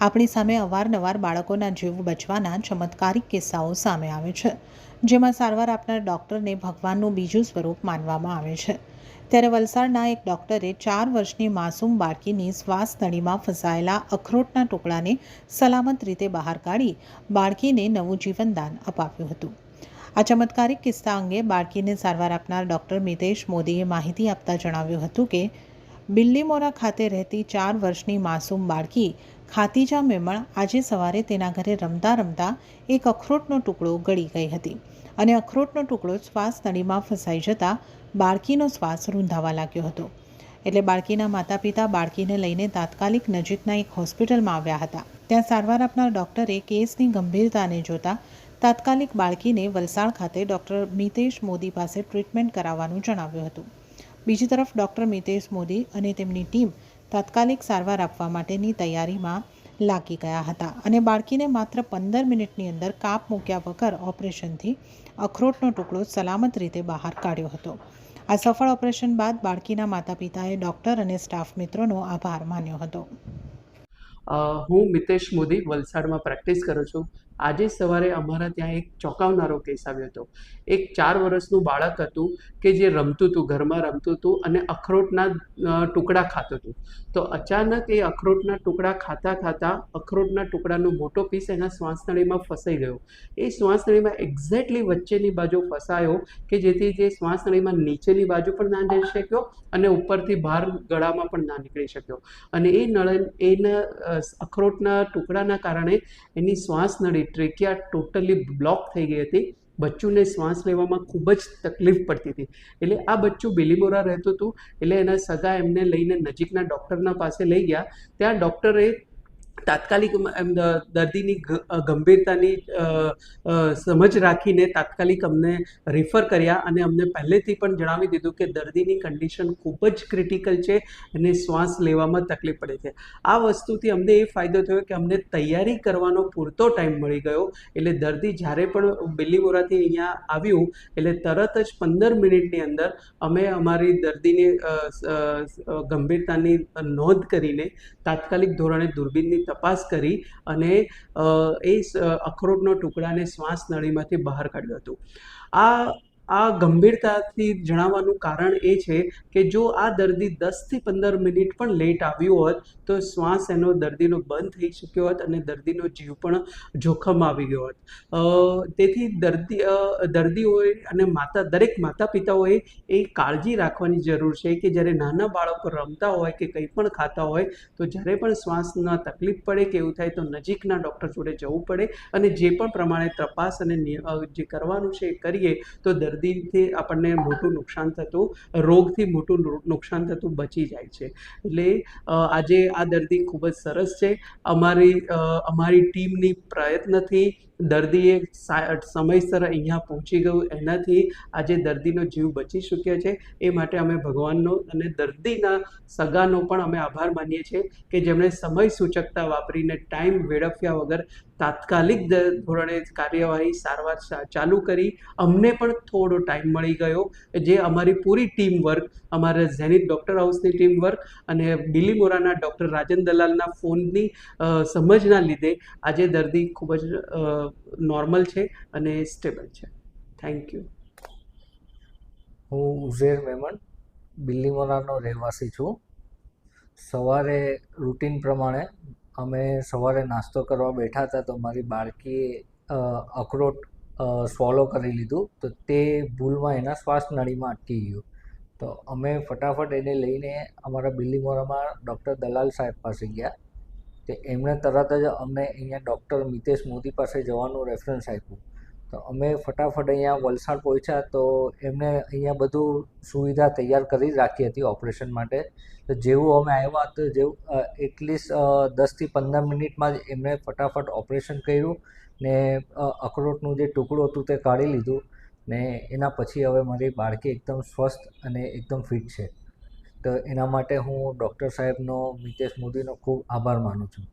આપણી સામે અવારનવાર બાળકોના જીવ બચવાના ચમત્કારિક કિસ્સાઓ સામે આવે છે, જેમાં સારવાર આપનાર ડૉક્ટરને ભગવાનનું બીજું સ્વરૂપ માનવામાં આવે છે. ત્યારે વલસાડના એક ડૉક્ટરે ચાર વર્ષની માસૂમ બાળકીની શ્વાસ નળીમાં ફસાયેલા અખરોટના ટુકડાને સલામત રીતે બહાર કાઢી બાળકીને નવું જીવનદાન અપાવ્યું હતું. આ ચમત્કારિક કિસ્સા અંગે બાળકીને સારવાર આપનાર ડૉક્ટર મિતેશ મોદીએ માહિતી આપતા જણાવ્યું હતું કે બિલ્લીમોરા ખાતે રહેતી ચાર વર્ષની માસૂમ બાળકી ખાતીજા મેમણ આજે સવારે તેના ઘરે રમતા રમતા એક અખરોટનો ટુકડો ગળી ગઈ હતી અને અખરોટનો ટુકડો શ્વાસ નળીમાં ફસાઈ જતાં બાળકીનો શ્વાસ રૂંધાવા લાગ્યો હતો. એટલે બાળકીના માતા પિતા બાળકીને લઈને તાત્કાલિક નજીકના એક હોસ્પિટલમાં આવ્યા હતા. ત્યાં સારવાર આપનાર ડૉક્ટરે કેસની ગંભીરતાને જોતા તાત્કાલિક બાળકીને વલસાડ ખાતે ડૉક્ટર મિતેશ મોદી પાસે ટ્રીટમેન્ટ કરાવવાનું જણાવ્યું હતું. બીજી તરફ ડૉક્ટર મિતેશ મોદી અને તેમની ટીમ તાત્કાલિક સારવાર આપવા માટેની તૈયારીમાં લાગી ગયા હતા અને બાળકીને માત્ર પંદર મિનિટની અંદર કાપ મૂક્યા વગર ઓપરેશનથી અખરોટનો ટુકડો સલામત રીતે બહાર કાઢ્યો હતો. આ સફળ ઓપરેશન બાદ બાળકીના માતા પિતાએ ડૉક્ટર અને સ્ટાફ મિત્રોનો આભાર માન્યો હતો. હું મિતેશ મોદી વલસાડમાં પ્રેક્ટિસ કરું છું. આજે સવારે અમારા ત્યાં એક ચોંકાવનારો કેસ આવ્યો હતો. એક ચાર વર્ષનું બાળક હતું કે જે રમતું હતું, ઘરમાં રમતું હતું અને અખરોટના ટુકડા ખાતું હતું. તો અચાનક એ અખરોટના ટુકડા ખાતા ખાતા અખરોટના ટુકડાનો મોટો પીસ એના શ્વાસનળીમાં ફસાઈ ગયો. એ શ્વાસનળીમાં એક્ઝેક્ટલી વચ્ચેની બાજુ ફસાયો કે જેથી જે શ્વાસનળીમાં નીચેની બાજુ પણ ના જઈ શક્યો અને ઉપરથી બહાર ગળામાં પણ ના નીકળી શક્યો. અને એ નળ, એના અખરોટના ટુકડાના કારણે એની શ્વાસનળી ટ્રેકિયા ટોટલી બ્લોક થઈ ગઈ હતી. બચ્ચુને શ્વાસ લેવામાં ખૂબ જ તકલીફ પડતી હતી. એટલે આ બચ્ચું બિલીમોરા રહેતું હતું. એટલે એના સગા એમને લઈને નજીકના ડૉક્ટરના પાસે લઈ ગયા. ત્યાં ડૉક્ટરે તાત્કાલિક દર્દીની ગંભીરતાની સમજ રાખીને તાત્કાલિક અમને રિફર કર્યા અને અમને પહેલેથી પણ જણાવી દીધું કે દર્દીની કન્ડિશન ખૂબ જ ક્રિટિકલ છે અને શ્વાસ લેવામાં તકલીફ પડે છે. આ વસ્તુથી અમને એ ફાયદો થયો કે અમને તૈયારી કરવાનો પૂરતો ટાઈમ મળી ગયો. એટલે દર્દી જ્યારે પણ બિલીમોરાથી અહીંયા આવ્યું, એટલે તરત જ પંદર મિનિટની અંદર અમે અમારી દર્દીની ગંભીરતાની નોંધ કરીને તાત્કાલિક ધોરણે દૂરબીનની તપાસ કરી અને એ અખરોટનો ટુકડાને શ્વાસ નળીમાંથી બહાર કાઢ્યું હતું. આ આ ગંભીરતાથી જણાવવાનું કારણ એ છે કે જો આ દર્દી દસથી પંદર મિનિટ પણ લેટ આવ્યું હોત, તો શ્વાસ એનો દર્દીનો બંધ થઈ શક્યો હોત અને દર્દીનો જીવ પણ જોખમ આવી ગયો હોત. તેથી દર્દી દર્દીઓએ અને માતા, દરેક માતા પિતાઓએ એ કાળજી રાખવાની જરૂર છે કે જ્યારે નાના બાળકો રમતા હોય કે કંઈ પણ ખાતા હોય, તો જ્યારે પણ શ્વાસના તકલીફ પડે કે એવું થાય તો નજીકના ડૉક્ટર જોડે જવું પડે અને જે પણ પ્રમાણે તપાસ અને જે કરવાનું છે એ કરીએ, તો દર્દીથી આપણને મોટું નુકસાન થતું, રોગથી મોટું નુકસાન થતું બચી જાય છે. એટલે આજે આ દર્દી ખૂબ જ સરસ છે. અમારી અમારી ટીમની પ્રયત્નથી દર્દીએ સમયસર અહીંયા પહોંચી ગયું. એનાથી આજે દર્દીનો જીવ બચી શક્યો છે. એ માટે અમે ભગવાનનો અને દર્દીના સગાનો પણ અમે આભાર માનીએ છીએ કે જેમણે સમય સૂચકતા વાપરીને ટાઈમ વેડફ્યા વગર તાત્કાલિક ધોરણે કાર્યવાહી સારવાર ચાલુ કરી અમને પણ થોડો ટાઈમ મળી ગયો જે અમારી પૂરી ટીમ વર્ક અમારા ઝેનિત ડૉક્ટર હાઉસની ટીમ વર્ક અને બિલીમોરાના ડૉક્ટર રાજન દલાલના ફોનની સમજના લીધે આજે દર્દી ખૂબ જ નોર્મલ છે અને સ્ટેબલ છે. Thank you. હું ઉઝેર મેમન બિલીમોરાનો રહેવાસી છું. સવારે રૂટીન પ્રમાણે અમે સવારે નાસ્તો કરવા બેઠા હતા તો મારી બાળકીએ અખરોટ સ્વોલો કરી લીધું. તો તે ભૂલમાં એના શ્વાસ નળીમાં અટકી ગયું. તો અમે ફટાફટ એને લઈને અમારા બિલ્લીમોરામાં ડૉક્ટર દલાલ સાહેબ પાસે ગયા. તે એમણે તરત જ અમને અહીંયા ડૉક્ટર મિતેશ મોદી પાસે જવાનું રેફરન્સ આપ્યું. તો અમે ફટાફટ અહીંયા વલસાડ પહોંચ્યા તો એમણે અહીંયા બધું સુવિધા તૈયાર કરી રાખી હતી ઓપરેશન માટે. તો જેવું અમે આવ્યા તો જેવું એટલીસ્ટ દસથી પંદર મિનિટમાં જ એમણે ફટાફટ ઓપરેશન કર્યું ને અખરોટનું જે ટુકડું હતું તે કાઢી લીધું ને એના પછી હવે મારી બાળકી એકદમ સ્વસ્થ અને એકદમ ફિટ છે. તો એના માટે હું ડૉક્ટર સાહેબનો, મિતેશ મોદીનો ખૂબ આભાર માનું છું.